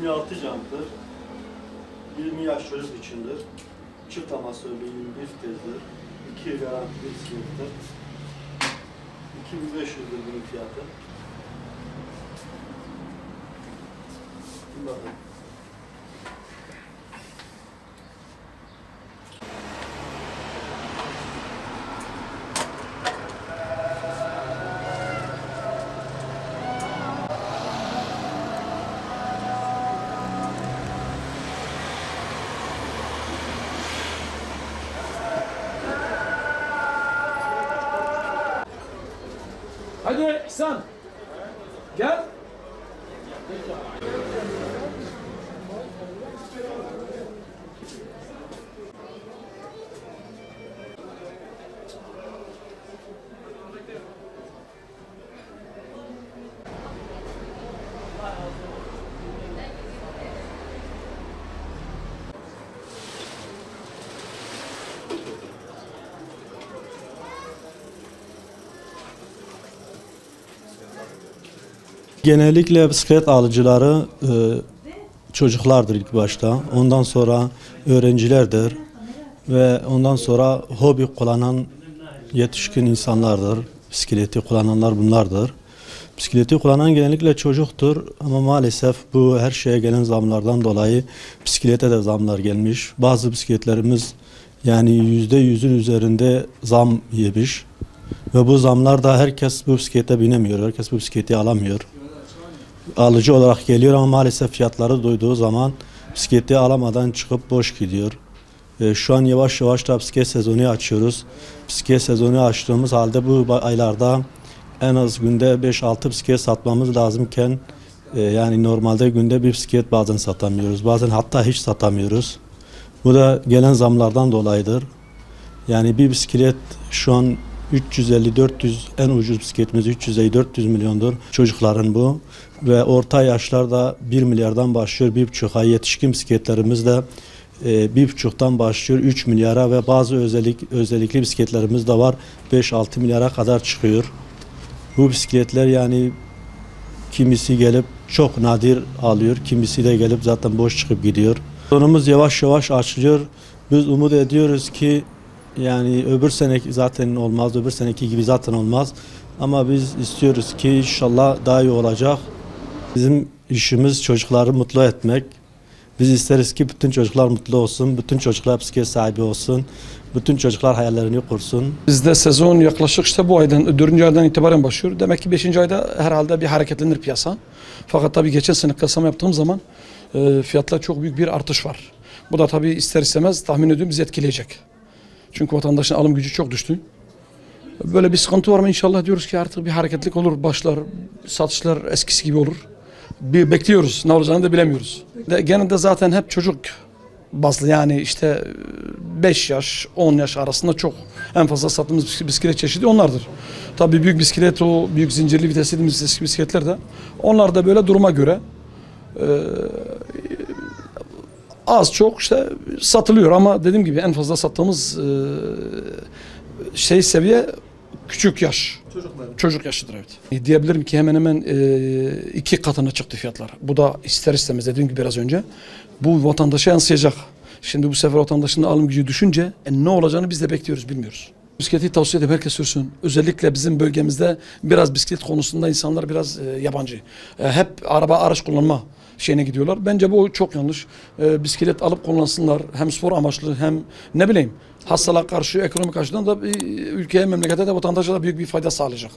26 canlıdır. 20 yaş çocuk içindir. Çift amasörlü 21 tezdir. 2 garanti bir sınıftır. 2500'dür bunun fiyatı. Bakın. Hadi İhsan. Gel. Genellikle bisiklet alıcıları e, çocuklardır ilk başta. Ondan sonra öğrencilerdir. Ve ondan sonra hobi kullanan yetişkin insanlardır. Bisikleti kullananlar bunlardır. Bisikleti kullanan genellikle çocuktur ama maalesef bu her şeye gelen zamlardan dolayı bisiklete de zamlar gelmiş. Bazı bisikletlerimiz yani yüzde yüzün üzerinde zam yemiş. Ve bu zamlar da herkes bu bisiklete binemiyor. Herkes bu bisikleti alamıyor alıcı olarak geliyor ama maalesef fiyatları duyduğu zaman bisikleti alamadan çıkıp boş gidiyor. E, şu an yavaş yavaş da bisiklet sezonu açıyoruz. Bisiklet sezonu açtığımız halde bu aylarda en az günde 5-6 bisiklet satmamız lazımken e, yani normalde günde bir bisiklet bazen satamıyoruz. Bazen hatta hiç satamıyoruz. Bu da gelen zamlardan dolayıdır. Yani bir bisiklet şu an 350-400 en ucuz bisikletimiz 350-400 milyondur. Çocukların bu. Ve orta yaşlarda 1 milyardan başlıyor 1,5'a yetişkin bisikletlerimiz de e, bir buçuktan başlıyor 3 milyara ve bazı özellik özellikli bisikletlerimiz de var 5-6 milyara kadar çıkıyor. Bu bisikletler yani kimisi gelip çok nadir alıyor, kimisi de gelip zaten boş çıkıp gidiyor. Sonumuz yavaş yavaş açılıyor. Biz umut ediyoruz ki yani öbür sene zaten olmaz, öbür seneki gibi zaten olmaz. Ama biz istiyoruz ki inşallah daha iyi olacak. Bizim işimiz çocukları mutlu etmek. Biz isteriz ki bütün çocuklar mutlu olsun, bütün çocuklar bisiklet sahibi olsun, bütün çocuklar hayallerini kursun. Bizde sezon yaklaşık işte bu aydan, dördüncü aydan itibaren başlıyor. Demek ki beşinci ayda herhalde bir hareketlenir piyasa. Fakat tabii geçen sene kıyaslama yaptığım zaman e, fiyatlar çok büyük bir artış var. Bu da tabii ister istemez tahmin ediyorum bizi etkileyecek. Çünkü vatandaşın alım gücü çok düştü. Böyle bir sıkıntı var mı inşallah diyoruz ki artık bir hareketlik olur, başlar, satışlar eskisi gibi olur. Bir bekliyoruz, ne olacağını da bilemiyoruz. De, genelde zaten hep çocuk bazlı yani işte 5 yaş, 10 yaş arasında çok en fazla sattığımız bisiklet- bisiklet çeşidi onlardır. Tabii büyük bisiklet o büyük zincirli vites dediğimiz eski bisikletler de onlar da böyle duruma göre e, az çok işte satılıyor ama dediğim gibi en fazla sattığımız e, şey seviye küçük yaş. Çocuk yaşıdır evet. Diyebilirim ki hemen hemen e, iki katına çıktı fiyatlar. Bu da ister istemez dediğim gibi biraz önce bu vatandaşa yansıyacak. Şimdi bu sefer vatandaşın da alım gücü düşünce e, ne olacağını biz de bekliyoruz bilmiyoruz. Bisikleti tavsiye ederim herkes sürsün. Özellikle bizim bölgemizde biraz bisiklet konusunda insanlar biraz e, yabancı. E, hep araba araç kullanma şeyine gidiyorlar. Bence bu çok yanlış. E, bisiklet alıp kullansınlar. Hem spor amaçlı hem ne bileyim hastalığa karşı ekonomik açıdan da bir ülkeye memlekete de vatandaşa da büyük bir fayda sağlayacak.